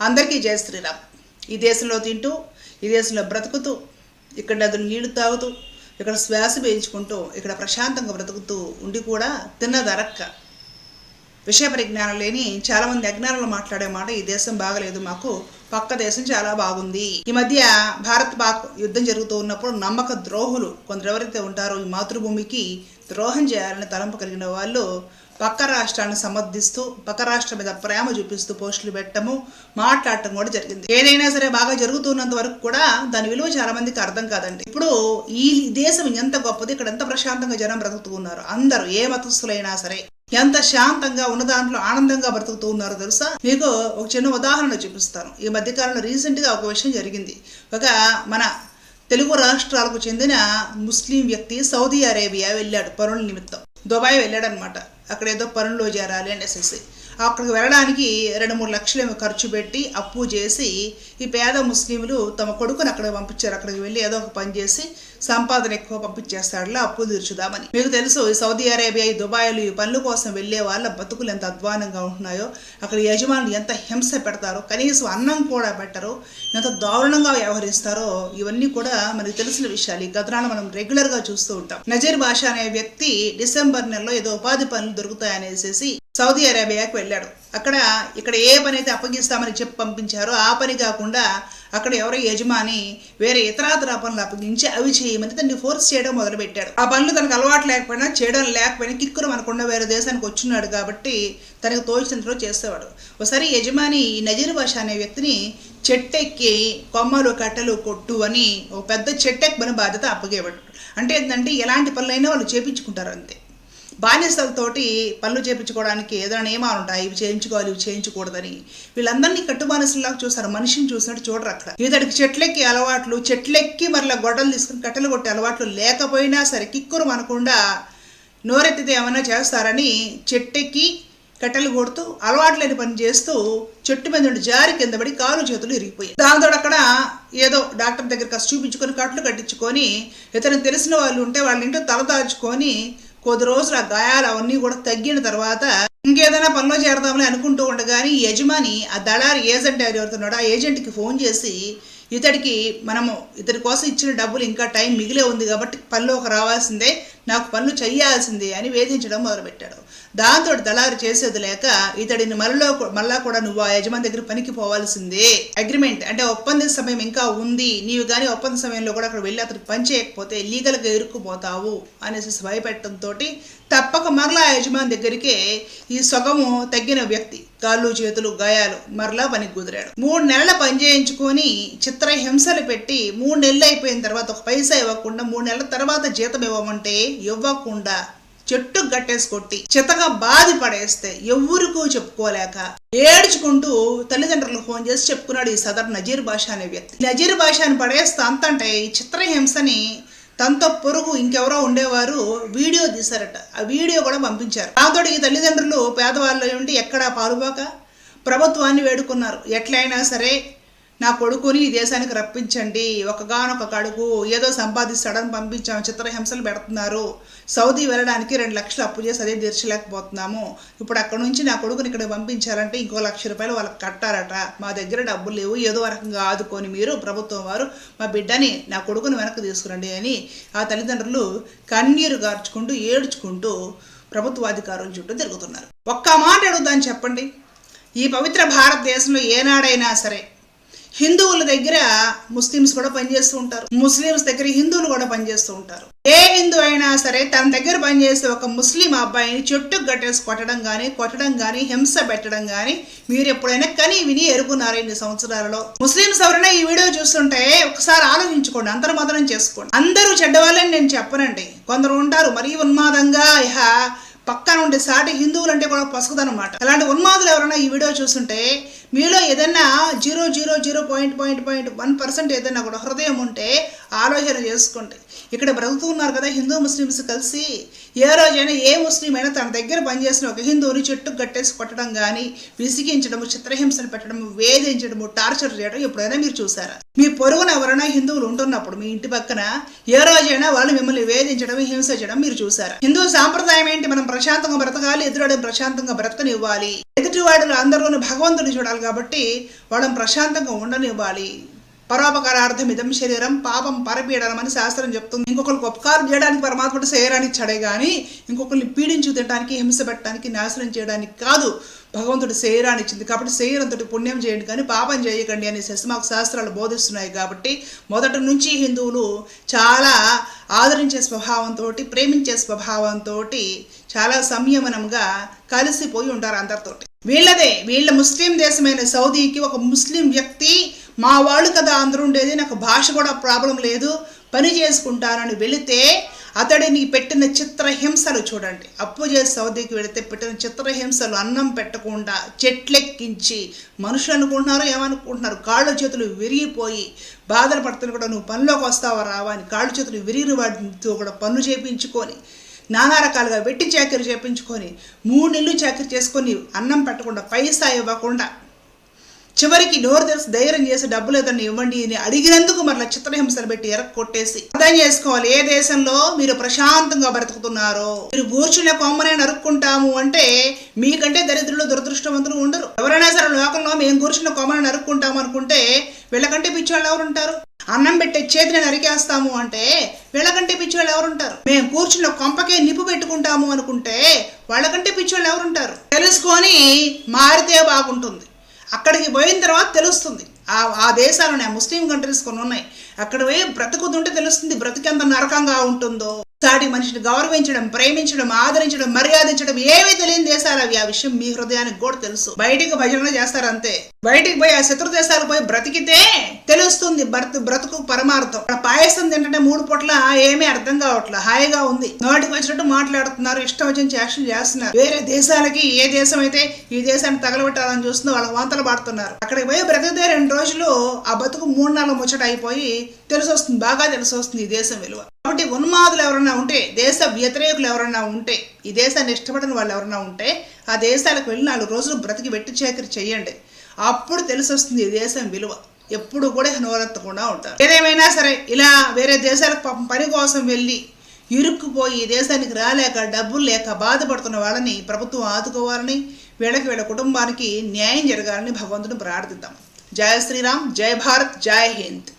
అందరికీ జయ శ్రీరామ్. ఈ దేశంలో తింటూ ఈ దేశంలో బ్రతుకుతూ ఇక్కడ నదులు నీళ్ళు తాగుతూ ఇక్కడ శ్వాస వేయించుకుంటూ ఇక్కడ ప్రశాంతంగా బ్రతుకుతూ ఉండి కూడా తిన్నదరక్క. విషయ పరిజ్ఞానం లేని చాలామంది అజ్ఞానంలో మాట్లాడే మాట ఈ దేశం బాగలేదు మాకు పక్క దేశం చాలా బాగుంది. ఈ మధ్య భారత్ పాక్ యుద్ధం జరుగుతూ ఉన్నప్పుడు నమ్మక ద్రోహులు కొందరు ఎవరైతే ఉంటారో ఈ మాతృభూమికి ద్రోహం చేయాలని తలంపు కలిగిన వాళ్ళు పక్క రాష్ట్రాన్ని సమర్థిస్తూ పక్క రాష్ట్రం మీద ప్రేమ చూపిస్తూ పోస్టులు పెట్టడము మాట్లాడటం కూడా జరిగింది. ఏదైనా సరే బాగా జరుగుతున్నంత వరకు కూడా దాని విలువ చాలా మందికి అర్థం కాదండి. ఇప్పుడు ఈ దేశం ఎంత గొప్పది ఇక్కడ ఎంత ప్రశాంతంగా జనం బ్రతుకుతూ ఉన్నారు అందరూ ఏ మతస్థులైనా సరే ఎంత శాంతంగా ఉన్న దాంట్లో ఆనందంగా బ్రతుకుతూ ఉన్నారో తెలుసా? మీకు ఒక చిన్న ఉదాహరణ చూపిస్తాను. ఈ మధ్యకాలంలో రీసెంట్గా ఒక విషయం జరిగింది. ఒక మన తెలుగు రాష్ట్రాలకు చెందిన ముస్లిం వ్యక్తి సౌదీ అరేబియా వెళ్ళాడు పనుల నిమిత్తం. దుబాయ్ వెళ్ళాడనమాట అక్కడ ఏదో పనుల్లో చేరాలి అనేసి అక్కడికి వెళ్ళడానికి రెండు మూడు లక్షలు ఖర్చు పెట్టి అప్పు చేసి ఈ పేద ముస్లింలు తమ కొడుకుని అక్కడ పంపించారు. అక్కడికి వెళ్ళి ఏదో ఒక పని చేసి సంపాదన ఎక్కువ పంపించేస్తాడులా అప్పు తీర్చుదామని. మీకు తెలుసు ఈ సౌదీ అరేబియా ఈ దుబాయ్లు ఈ పనుల కోసం వెళ్ళే వాళ్ళ బతుకులు ఎంత అధ్వానంగా ఉంటున్నాయో. అక్కడ యజమానులు ఎంత హింస పెడతారో కనీసం అన్నం కూడా పెట్టరు ఎంత దారుణంగా వ్యవహరిస్తారో ఇవన్నీ కూడా మనకు తెలిసిన విషయాలు. ఈ కథనాలు మనం రెగ్యులర్గా చూస్తూ ఉంటాం. నజీర్ బాషా అనే వ్యక్తి డిసెంబర్ నెలలో ఏదో ఉపాధి పనులు దొరుకుతాయనేసి సౌదీ అరేబియాకి వెళ్ళాడు. అక్కడ ఇక్కడ ఏ పని అయితే అప్పగిస్తామని చెప్పి పంపించారో ఆ పని కాకుండా అక్కడ ఎవరో యజమాని వేరే ఇతరాతర పనులు అప్పగించి అవి చేయమని తనని ఫోర్స్ చేయడం మొదలుపెట్టాడు. ఆ పనులు తనకు అలవాటు లేకపోయినా చేయడం లేకపోయినా కిక్కురు మనకుండా వేరే దేశానికి వచ్చినాడు కాబట్టి తనకు తోచినంతలో చేసేవాడు. ఒకసారి యజమాని ఈ నజీర్ భాష అనే వ్యక్తిని చెట్టెక్కి కొమ్మలు కట్టెలు కొట్టు అని ఒక పెద్ద చెట్టెక్కమని బాధ్యత అప్పగేవాడు. అంటే ఏంటంటే ఎలాంటి పనులైనా వాళ్ళు చేపించుకుంటారు అంతే. బానిసలతోటి పనులు చేపించుకోవడానికి ఏదైనా నియమాలు ఉంటాయి? ఇవి చేయించుకోవాలి ఇవి చేయించకూడదని. వీళ్ళందరినీ కట్టు బానిసల్లాగా చూసారు మనిషిని చూసినట్టు చూడరు అక్కడ. ఇతడికి చెట్లెక్కి అలవాట్లు చెట్లెక్కి మరలా గొడ్డలు తీసుకుని కట్టెలు కొట్టే అలవాట్లు లేకపోయినా సరే కిక్కురు అనకుండా నోరెత్తితే ఏమైనా చేస్తారని చెట్టెక్కి కట్టెలు కొడుతూ అలవాటు లేని పని చేస్తూ చెట్టు మీద నుండి జారి కింద పడి కాలు చేతులు ఇరిగిపోయాయి. దాంతో అక్కడ ఏదో డాక్టర్ దగ్గర కాస్త చూపించుకొని కట్లు కట్టించుకొని ఇతను తెలిసిన వాళ్ళు ఉంటే వాళ్ళ ఇంట్లో తలదాచుకొని కొద్ది రోజులు ఆ గాయాలు అవన్నీ కూడా తగ్గిన తర్వాత ఇంకేదైనా పనిలో చేరదామని అనుకుంటూ ఉండగాని యజమాని ఆ దళారి ఏజెంట్ ఎవరుతున్నాడో ఆ ఏజెంట్కి ఫోన్ చేసి ఇతడికి మనము ఇతడి కోసం ఇచ్చిన డబ్బులు ఇంకా టైం మిగిలే ఉంది కాబట్టి పనిలోకి రావాల్సిందే నాకు పనులు చేయాల్సిందే అని వేధించడం మొదలుపెట్టాడు. దాంతో దళారు చేసేది లేక ఇతడిని మరలో మళ్ళా కూడా నువ్వు ఆ యజమాని దగ్గర పనికి పోవాల్సిందే. అగ్రిమెంట్ అంటే ఒప్పంద సమయం ఇంకా ఉంది. నీవు కానీ ఒప్పంద సమయంలో కూడా అక్కడ వెళ్ళి అతనికి పని చేయకపోతే లీగల్గా ఇరుక్కుపోతావు అనేసి భయపెట్టడంతో తప్పక మరలా యజమాని దగ్గరికే ఈ సొగము తగ్గిన వ్యక్తి కాళ్ళు చేతులు గాయాలు మరలా పనికి కుదిరాడు మూడు నెలల పని చేయించుకొని చిత్ర హింసలు పెట్టి మూడు నెలలు అయిపోయిన తర్వాత ఒక పైసా ఇవ్వకుండా మూడు నెలల తర్వాత జీతం ఇవ్వమంటే ఇవ్వకుండా చెట్టు గట్టేసి కొట్టి చితగా బాధి పడేస్తే ఎవరికూ చెప్పుకోలేక ఏడ్చుకుంటూ తల్లిదండ్రులకు ఫోన్ చేసి చెప్పుకున్నాడు ఈ సదర్ నజీర్ భాష అనే వ్యక్తి. నజీర్ భాషని పడేస్తే అంతంటే ఈ చిత్రహింసని తనతో పొరుగు ఇంకెవరో ఉండేవారు వీడియో తీశారట. ఆ వీడియో కూడా పంపించారు. దాంతో ఈ తల్లిదండ్రులు పేదవాళ్ళు ఉండి ఎక్కడా పాలుపోక ప్రభుత్వాన్ని వేడుకున్నారు. ఎట్లయినా సరే నా కొడుకుని ఈ దేశానికి రప్పించండి. ఒకగానొక కడుగు. ఏదో సంపాదిస్తాడని పంపించాము చిత్రహింసలు పెడుతున్నారు. సౌదీ వెళ్ళడానికి రెండు లక్షలు అప్పు చేసి అదే తీర్చలేకపోతున్నాము. ఇప్పుడు అక్కడ నుంచి నా కొడుకుని ఇక్కడ పంపించాలంటే ఇంకో లక్ష రూపాయలు వాళ్ళకి కట్టారట మా దగ్గర డబ్బులు లేవు. ఏదో రకంగా ఆదుకొని మీరు ప్రభుత్వం వారు మా బిడ్డని నా కొడుకుని వెనక్కి తీసుకురండి అని ఆ తల్లిదండ్రులు కన్నీరు గార్చుకుంటూ ఏడ్చుకుంటూ ప్రభుత్వ అధికారుల చుట్టూ తిరుగుతున్నారు. ఒక్క మాట అడుగుదాన్ని చెప్పండి. ఈ పవిత్ర భారతదేశంలో ఏనాడైనా సరే హిందువుల దగ్గర ముస్లిమ్స్ కూడా పనిచేస్తూ ఉంటారు. ముస్లిమ్స్ దగ్గర హిందువులు కూడా పనిచేస్తూ ఉంటారు. ఏ హిందూ అయినా సరే తన దగ్గర పనిచేసే ఒక ముస్లిం అబ్బాయిని చెట్టు గట్టేసి కొట్టడం కానీ కొట్టడం కానీ హింస పెట్టడం కానీ మీరు ఎప్పుడైనా కని విని ఎరుగున్నారు ఇన్ని సంవత్సరాలలో? ముస్లిమ్స్ ఎవరైనా ఈ వీడియో చూస్తుంటే ఒకసారి ఆలోచించుకోండి అంతర్మతనం చేసుకోండి. అందరూ చెడ్డవాళ్ళని నేను చెప్పనండి. కొందరు ఉంటారు మరీ ఉన్మాదంగా ఇహ పక్కన ఉండే సాటి హిందువులు అంటే కూడా పసుకుదనమాట. అలాంటి ఉన్మాదులు ఎవరైనా ఈ వీడియో చూస్తుంటే మీలో ఏదైనా zero zero zero point point point one percent ఏదైనా కూడా హృదయం ఉంటే ఆలోచన చేసుకోండి. ఇక్కడ బ్రతుకుతున్నారు కదా హిందూ ముస్లిమ్స్ కలిసి ఏ రోజైనా ఏ ముస్లిం అయినా తన దగ్గర పనిచేసిన ఒక హిందువుని చెట్టు కట్టేసి కొట్టడం కానీ విసిగించడము చిత్రహింసలు పెట్టడం వేధించడము టార్చర్ చేయడం ఎప్పుడైనా మీరు చూసారా? మీ పొరుగున ఎవరైనా హిందువులు ఉంటున్నప్పుడు మీ ఇంటి పక్కన ఏ రోజైనా వాళ్ళు మిమ్మల్ని వేధించడం హింస చేయడం మీరు చూసారా? హిందూ సాంప్రదాయం ఏంటి? మనం ప్రశాంతంగా బ్రతకాలి ఎదురాడే ప్రశాంతంగా బ్రతకనివ్వాలి. ఎదుటివాడు అందరిలోనూ భగవంతుని చూడాలి కాబట్టి వాళ్ళని ప్రశాంతంగా ఉండనివ్వాలి. పరోపకారార్థం ఇదం శరీరం పాపం పరపీడనం అని శాస్త్రం చెప్తుంది. ఇంకొకరికి ఉపకారం చేయడానికి పరమాత్ముడు శరీరాన్ని ఇచ్చాడే కానీ ఇంకొకరిని పీడించు తినడానికి హింస పెట్టడానికి నాశనం చేయడానికి కాదు. భగవంతుడు శరీరాన్ని ఇచ్చింది కాబట్టి శరీరంతో పుణ్యం చేయండి కానీ పాపం చేయకండి అని శశమాకు శాస్త్రాలు బోధిస్తున్నాయి కాబట్టి మొదటి నుంచి హిందువులు చాలా ఆదరించే స్వభావంతో ప్రేమించే స్వభావంతో చాలా సంయమనంగా కలిసిపోయి ఉంటారు అందరితోటి. వీళ్ళదే వీళ్ళ ముస్లిం దేశమైన సౌదీకి ఒక ముస్లిం వ్యక్తి మా వాళ్ళు కదా అందరూ ఉండేది నాకు భాష కూడా ప్రాబ్లం లేదు పని చేసుకుంటానని వెళితే అతడిని పెట్టిన చిత్రహింసలు చూడండి. అప్పు చేసి సౌదీకి వెళితే పెట్టిన చిత్రహింసలు అన్నం పెట్టకుండా చెట్లెక్కించి మనుషులు అనుకుంటున్నారు ఏమనుకుంటున్నారు? కాళ్ళు చేతులు విరిగిపోయి బాధలు పడుతున్న కూడా నువ్వు పనిలోకి వస్తావా రావా అని కాళ్ళు చేతులు విరిగిన వాటితో కూడా పనులు చేయించుకొని నానా రకాలుగా వెట్టి చాకరీ చేపించుకొని మూడు నెలలు చాకరీ చేసుకొని అన్నం పెట్టకుండా పైసా ఇవ్వకుండా చివరికి నోరు తెలిసి ధైర్యం చేసి డబ్బులు ఏదన్నా ఇవ్వండి అని అడిగినందుకు మరలా చిత్రహింసలు పెట్టి ఎరక్ కొట్టేసి అర్థం చేసుకోవాలి. ఏ దేశంలో మీరు ప్రశాంతంగా బ్రతుకుతున్నారో మీరు కూర్చునే కొమ్మనే నరుక్కుంటాము అంటే మీకంటే దరిద్రులు దురదృష్టవంతులు ఉండరు. ఎవరైనా సరే లోకంలో మేము కూర్చున్న కొమ్మని నరుక్కుంటాము అనుకుంటే వీళ్ళకంటే పిచ్చోళ్ళు ఎవరు ఉంటారు? అన్నం పెట్టే చేతిని నరికేస్తాము అంటే వీళ్ళకంటే పిచ్చోళ్ళు ఎవరుంటారు మేము కూర్చున్న కొంపకే నిప్పు పెట్టుకుంటాము అనుకుంటే వాళ్ళకంటే పిచ్చోళ్ళు ఎవరుంటారు తెలుసుకొని మారితే బాగుంటుంది. అక్కడికి పోయిన తర్వాత తెలుస్తుంది. ఆ ఆ దేశాలు ఉన్నాయి ముస్లిం కంట్రీస్ కొన్ని ఉన్నాయి. అక్కడ పోయి బ్రతుకుతుంటే తెలుస్తుంది బ్రతికెంత నరకంగా ఉంటుందో. సాటి మనిషిని గౌరవించడం ప్రేమించడం ఆదరించడం మర్యాదించడం ఏమీ తెలియని దేశాలు అవి. ఆ విషయం మీ హృదయానికి కూడా తెలుసు. బయటికి భజన చేస్తారు అంతే బయటికి పోయి ఆ శత్రు దేశాలు పోయి బ్రతికితే తెలుస్తుంది బ్రతు బ్రతుకు పరమార్థం. పాయసం తింటే మూడు పూట్ల ఏమీ అర్థం కావట్లే. హాయిగా ఉంది. నోటికి వచ్చినట్టు మాట్లాడుతున్నారు ఇష్టం వచ్చిన చేష్టలు చేస్తున్నారు. వేరే దేశాలకి ఏ దేశం అయితే ఈ దేశాన్ని తగలబెట్టాలని చూస్తుందో వాళ్ళ వాంతలు పాడుతున్నారు. అక్కడికి పోయి బ్రతికితే రెండు రోజులు ఆ బతుకు మూడు నాలుగు ముచ్చట అయిపోయి తెలిసొస్తుంది బాగా తెలిసొస్తుంది ఈ దేశం విలువ. కాబట్టి ఉన్మాదులు ఎవరన్నా ఉంటే దేశ వ్యతిరేకులు ఎవరన్నా ఉంటే ఈ దేశాన్ని ఇష్టపడని వాళ్ళు ఎవరన్నా ఉంటే ఆ దేశాలకు వెళ్ళి నాలుగు రోజులు బ్రతికి వెట్టి చేకరి చేయండి అప్పుడు తెలిసొస్తుంది ఈ దేశం విలువ. ఎప్పుడు కూడా నోరెత్తకుండా ఉంటారు. ఏదేమైనా సరే ఇలా వేరే దేశాలకు పాపం పని కోసం వెళ్ళి ఇరుక్కుపోయి దేశానికి రాలేక డబ్బులు లేక బాధపడుతున్న వాళ్ళని ప్రభుత్వం ఆదుకోవాలని వీళ్ళకి వీళ్ళ కుటుంబానికి న్యాయం జరగాలని భగవంతుని ప్రార్థిద్దాం. జయ శ్రీరామ్ జయ భారత్ జయ హింద్.